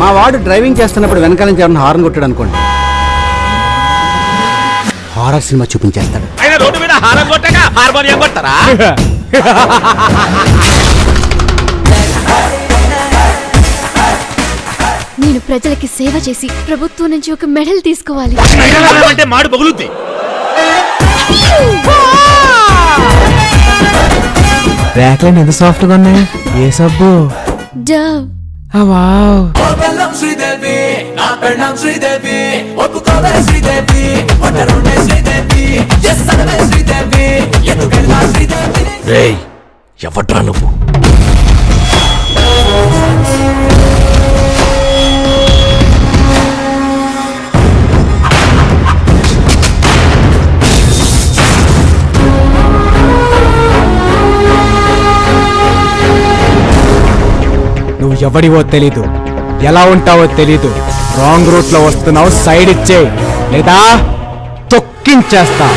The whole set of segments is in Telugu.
మా వాడు డ్రైవింగ్ చేస్తున్నప్పుడు వెనకాల నుంచి ఎవరైనా హార్న్ కొట్టాడు అనుకోండి. హారర్ సినిమా చూపించేస్తాడు. ఆయన రోడ్డు మీద హారం కొట్టగా హార్మోనియం కొట్టరా ప్రజలకి సేవ చేసి ప్రభుత్వం నుంచి ఒక మెడల్ తీసుకోవాలి. అంటే మాడు పగులుద్ది. ర్యాక్లైన్ ఎంత సాఫ్ట్గా ఉన్నాయి? ఏ సబ్బు? డవ్ ఆ, వావ్. బెల్లం శ్రీదేవి నా పెళ్ళం శ్రీదేవి ఒప్పుకోవే శ్రీదేవి ఒంటరుండే శ్రీదేవి ఎస్ అనవే శ్రీదేవి ఎందుకెళ్ళా శ్రీదేవి రేయ్ ఎవడ్రా నువ్వు? ఎవడివో తెలీదు. ఎలా ఉంటావో తెలీదు. రాంగ్ రూట్లో వస్తున్నావు సైడ్ ఇచ్చే లేదా తొక్కించేస్తా.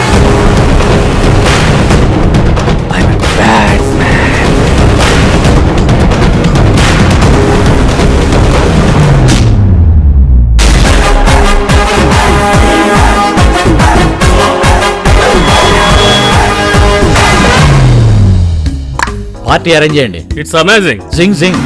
పార్టీ అరేంజ్ చేయండి. It's amazing sing sing